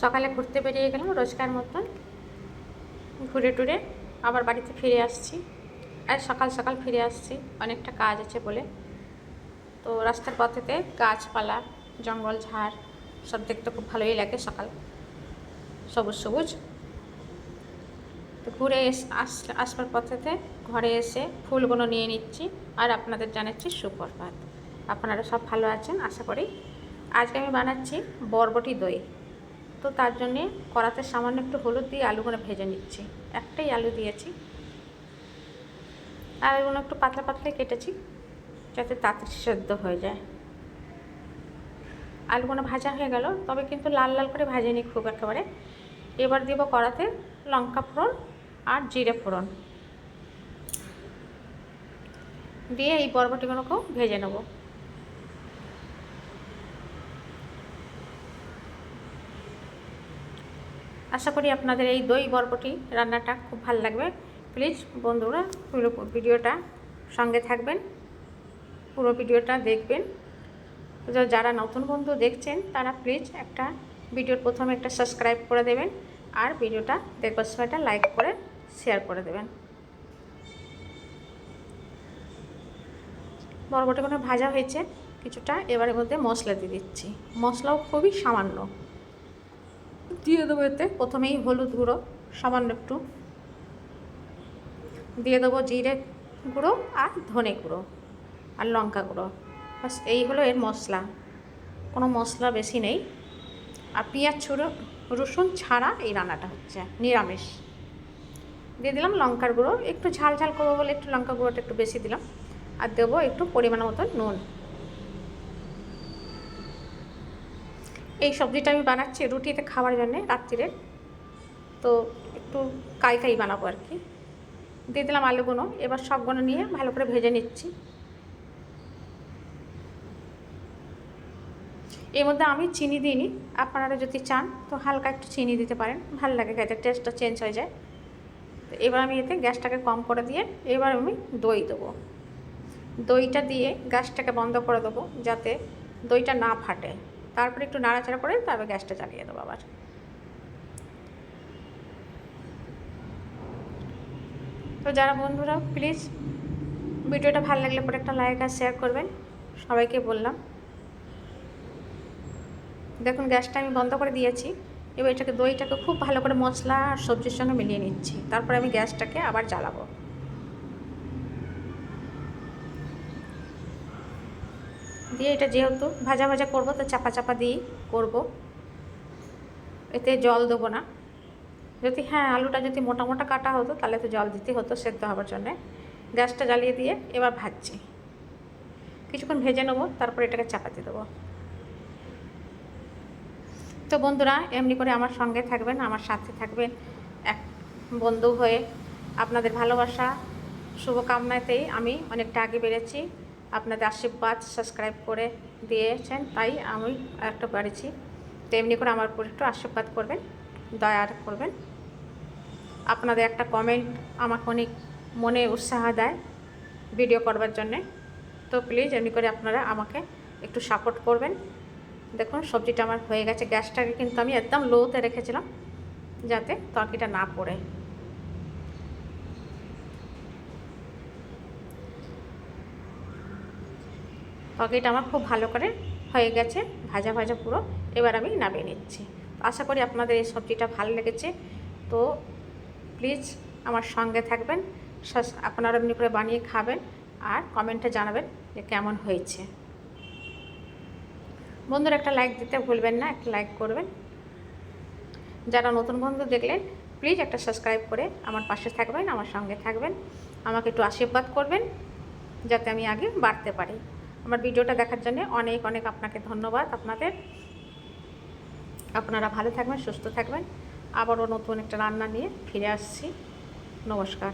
সকালে ঘুরতে বেরিয়ে গেলাম, রোজকার মতন। ঘুরে টুরে আবার বাড়িতে ফিরে আসছি। আর সকাল সকাল ফিরে আসছি, অনেকটা কাজ আছে বলে। তো রাস্তার পথেতে গাছপালা, জঙ্গল ঝাড়, সব দেখতে খুব ভালোই লাগে সকাল। সবুজ সবুজ। তো ঘুরে এস, আস আসবার পথেতে ঘরে এসে ফুলগুলো নিয়ে নিচ্ছি আর আপনাদের জানাচ্ছি সুপ্রভাত। আপনারা সব ভালো আছেন, আশা করি। আজকে আমি বানাচ্ছি বরবটি দই। তো তার জন্যে কড়াতে সামান্য একটু হলুদ দিয়ে আলুগুলো ভেজে নিচ্ছি। একটাই আলু দিয়েছি। আর আলুগুলো একটু পাতলা পাতলা কেটেছি যাতে তাড়াতাড়ি সেদ্ধ হয়ে যায়। আলুগুলো ভাজা হয়ে গেল, তবে কিন্তু লাল লাল করে ভাজেনি খুব একেবারে। এবার দেবো কড়াতে লঙ্কা ফোড়ন আর জিরে ফোড়ন। দিয়ে এই বরবটিগুলোকেও ভেজে নেব। আশা করি আপনাদের এই দই বরবটি রান্নাটা খুব ভালো লাগবে। প্লিজ বন্ধুরা, পুরো ভিডিওটা সঙ্গে থাকবেন, পুরো ভিডিওটা দেখবেন। যারা নতুন বন্ধু দেখছেন, তারা প্লিজ একটা ভিডিওর প্রথমে একটা সাবস্ক্রাইব করে দেবেন আর ভিডিওটা দেখবার সময়টা লাইক করে শেয়ার করে দেবেন। বরবটিগুলো ভাজা হয়েছে, কিছুটা এবারের মধ্যে মশলা দিয়ে দিচ্ছি। মশলাও খুবই সামান্য। দিয়ে দেবো এতে। প্রথমেই হলুদ গুঁড়ো, সামান্য একটু। দিয়ে দেবো জিরে গুঁড়ো আর ধনে গুঁড়ো আর লঙ্কা গুঁড়ো। বাস এই হলো এর মশলা। কোনো মশলা বেশি নেই। আর পেঁয়াজ ছুড়ো রসুন ছাড়া এই রান্নাটা হচ্ছে, নিরামিষ। দিয়ে দিলাম লঙ্কার গুঁড়ো। একটু ঝাল ঝাল করব বলে একটু লঙ্কা গুঁড়োটা একটু বেশি দিলাম। আর দেবো একটু পরিমাণ মতো নুন। এই সবজিটা আমি বানাচ্ছি রুটিতে খাওয়ার জন্যে রাত্রিরে, তো একটু কাই কাই বানাবো আর কি। দিয়ে দিলাম আলুগুলো এবার সবগুলো নিয়ে ভালো করে ভেজে নিচ্ছি। এর মধ্যে আমি চিনি দিইনি, আপনারা যদি চান তো হালকা একটু চিনি দিতে পারেন, ভালো লাগে খেতে, টেস্টটা চেঞ্জ হয়ে যায়। তো এবার আমি এতে গ্যাসটাকে কম করে দিয়ে এবার আমি দই দেবো। দইটা দিয়ে গ্যাসটাকে বন্ধ করে দেবো যাতে দইটা না ফাটে। তারপরে একটু নাড়াচাড়া করে তারপর গ্যাসটা চালিয়ে দেবো আবার। তো যারা বন্ধুরা প্লিজ ভিডিওটা ভালো লাগলে পরে একটা লাইক আর শেয়ার করবেন। সবাইকে বললাম। দেখুন, গ্যাসটা আমি বন্ধ করে দিয়েছি। এবার এটাকে দইটাকে খুব ভালো করে মশলা আর সবজির সঙ্গে মিলিয়ে নিচ্ছি। তারপরে আমি গ্যাসটাকে আবার জ্বালাবো। দিয়ে এটা যেহেতু ভাজা ভাজা করব, তো চাপা চাপা দিয়েই করব। এতে জল দেবো না। যদি হ্যাঁ আলুটা যদি মোটা মোটা কাটা হতো, তাহলে তো জল দিতে হতো, সেদ্ধ হওয়ার জন্যে। গ্যাসটা জ্বালিয়ে দিয়ে এবার ভাজছি। কিছুক্ষণ ভেজে নেব, তারপর এটাকে চাপাতে দেবো। তো বন্ধুরা, এমনি করে আমার সঙ্গে থাকবেন, আমার সাথে থাকবেন এক বন্ধু হয়ে। আপনাদের ভালোবাসা, শুভকামনাতেই আমি অনেকটা আগে বেড়েছি। আপনাদের আশীর্বাদ সাবস্ক্রাইব করে দিয়েছেন, তাই আমি একটা বাড়িছি। তো এমনি করে আমার উপর একটু আশীর্বাদ করবেন দয়ার করবেন। আপনাদের একটা কমেন্ট আমাকে অনেক মনে উৎসাহ দেয় ভিডিও করবার জন্যে। তো প্লিজ এমনি করে আপনারা আমাকে একটু সাপোর্ট করবেন। দেখুন, সবজিটা আমার হয়ে গেছে। গ্যাসটাকে কিন্তু আমি একদম লোতে রেখেছিলাম, যাতে তরকিটা না পড়ে। তরকারিটা আমার খুব ভালো করে হয়ে গেছে, ভাজা ভাজা পুরো। এবার আমি নামিয়ে নিচ্ছি। আশা করি আপনাদের এই সবজিটা ভালো লেগেছে। তো প্লিজ আমার সঙ্গে থাকবেন আপনারা এমনি করে বানিয়ে খাবেন আর কমেন্টে জানাবেন যে কেমন হয়েছে। বন্ধুরা, একটা লাইক দিতে ভুলবেন না, একটা লাইক করবেন। যারা নতুন বন্ধু দেখলেন প্লিজ একটা সাবস্ক্রাইব করে আমার পাশে থাকবেন, আমার সঙ্গে থাকবেন। আমাকে একটু আশীর্বাদ করবেন, যাতে আমি আগে বাড়তে পারি। আমার ভিডিওটা দেখার জন্য অনেক অনেক আপনাকে ধন্যবাদ আপনাদের। আপনারা ভালো থাকবেন, সুস্থ থাকবেন। আবারও নতুন একটা রান্না নিয়ে ফিরে আসছি। নমস্কার।